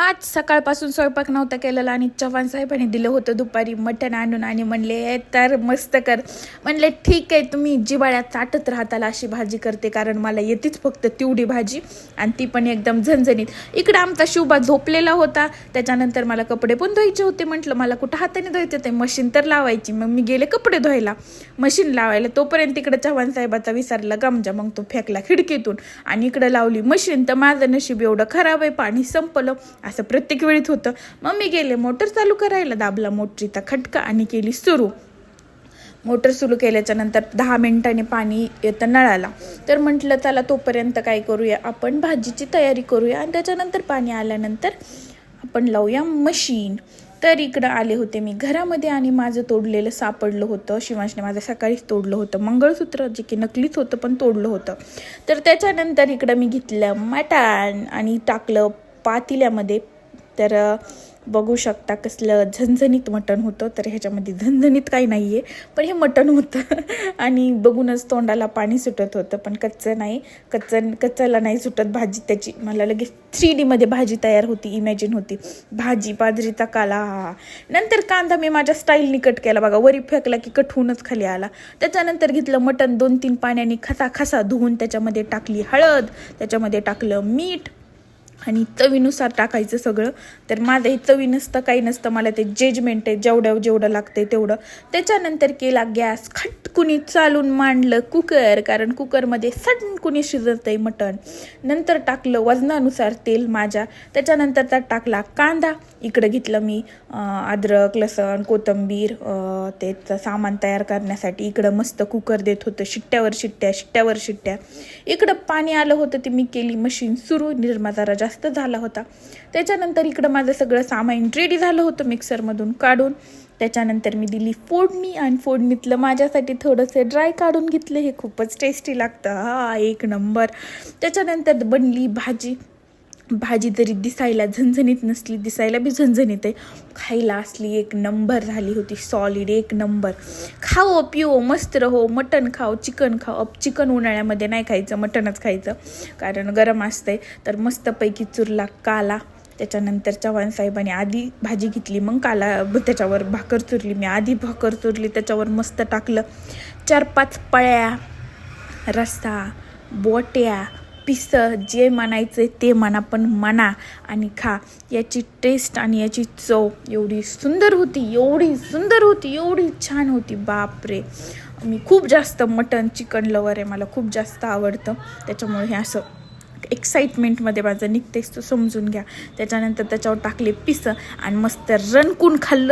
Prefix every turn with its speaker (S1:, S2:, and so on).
S1: आज सकाळपासून स्वयंपाक नव्हता केलेला आणि चव्हाण साहेबांनी दिलं होतं दुपारी मटण आणून आणि म्हणले तर मस्त कर. म्हणले ठीक आहे तुम्ही जिवाळ्यात चाटत राहताला अशी भाजी करते कारण मला येतेच फक्त तेवढी भाजी. आणि ती पण एकदम झणझणीत. इकडं आमचा शिवबा झोपलेला होता. त्याच्यानंतर मला कपडे पण धुवायचे होते. म्हटलं मला कुठं हाताने धुवायचे ते मशीन तर लावायची. मग मी गेले कपडे धुवायला. मशीन लावायला. तोपर्यंत इकडं चव्हाण साहेबाचा विसरला गमजा. मग तो फेकला खिडकीतून आणि इकडं लावली मशीन तर माझं नशीब एवढं खराब आहे. पाणी संपलं. असं प्रत्येक वेळीच होतं. मग मी गेले मोटर चालू करायला दाबला मोटरीचा खटका आणि केली सुरू. मोटर सुरू केल्याच्यानंतर दहा मिनिटांनी पाणी येतं नळाला. तर म्हटलं चला तोपर्यंत काय करूया? आपण भाजीची तयारी करूया. आणि त्याच्यानंतर पाणी आल्यानंतर आपण लावूया मशीन. तर इकडं आले होते मी घरामध्ये आणि माझं तोडलेलं सापडलं होतं. शिवांशने माझं सकाळीच तोडलं होतं. मंगळसूत्र जे की नकलीच होतं पण तोडलं होतं. तर त्याच्यानंतर इकडं मी घेतलं मटण आणि टाकलं पातिल्यामध्ये तर बघू शकता कसलं झणझणीत मटण होतं तर ह्याच्यामध्ये झणझणीत काही नाही आहे पण हे मटण होतं. आणि बघूनच तोंडाला पाणी सुटत होतं पण कच्चं नाही. कच्चं कच्च्याला नाही सुटत भाजी त्याची. मला लगेच थ्री डीमध्ये भाजी तयार होती इमॅजिन होती. भाजी बाजरीचा काला. हा नंतर कांदा मी माझ्या स्टाईलनी कट केला बघा. वरी फेकला की कट होऊनच खाली आला. त्याच्यानंतर घेतलं मटण दोन तीन पाण्याने खसा खसा धुवून त्याच्यामध्ये टाकली हळद. त्याच्यामध्ये टाकलं मीठ. आणि चवीनुसार टाकायचं सगळं. तर माझं हे चवी नसतं काही नसतं. मला ते जजमेंट आहे जेवढं जेवढं लागतंय तेवढं. त्याच्यानंतर केला गॅस कुणी चालून मांडलं कुकर कारण कुकरमध्ये सटकुनी शिजत आहे मटण. नंतर टाकलं वजनानुसार तेल माझ्या. त्याच्यानंतर त्यात टाकला कांदा. इकडं घेतलं मी अद्रक लसण कोथिंबीर त्याचं सामान तयार करण्यासाठी. इकडं मस्त कुकर देत होतं शिट्ट्यावर शिट्ट्या शिट्ट्यावर शिट्ट्या. इकडं पाणी आलं होतं ते मी केली मशीन सुरू निर्मा जरा जास्त झाला होता. त्याच्यानंतर इकडं माझं सगळं सामान रेडी झालं होतं मिक्सरमधून काढून. त्याच्यानंतर मी दिली फोडणी आणि फोडणीतलं माझ्यासाठी थोडंसं ड्राय काढून घेतलं. हे खूपच टेस्टी लागतं. हा एक नंबर त्याच्यानंतर बनली भाजी. भाजी जरी दिसायला झणझणीत नसली दिसायला बी झणझणीत आहे. खायला असली एक नंबर झाली होती सॉलिड एक नंबर खाओ पिओ मस्त रहो. मटण खाओ चिकन खाओ. चिकन उन्हाळ्यामध्ये नाही खायचं मटणच खायचं. कारण गरम असतंय. तर मस्तपैकी चुरला काला. त्याच्यानंतर चव्हाण साहेबांनी आधी भाजी घेतली मग काला त्याच्यावर भाकर चुरली. मी आधी भाकर चुरली त्याच्यावर मस्त टाकलं. चार पाच पळ्या रस्सा बोट्या पिसं जे म्हणायचं ते म्हणा पण म्हणा आणि खा. याची टेस्ट आणि याची चव एवढी सुंदर होती एवढी सुंदर होती एवढी छान होती. बापरे! मी खूप जास्त मटन चिकन लवर आहे मला खूप जास्त आवडतं. त्याच्यामुळे हे असं एक्साइटमेंटमध्ये माझं निघतेच तो समजून घ्या. त्याच्यानंतर त्याच्यावर टाकले पिसं आणि मस्त रणकून खाल्लं.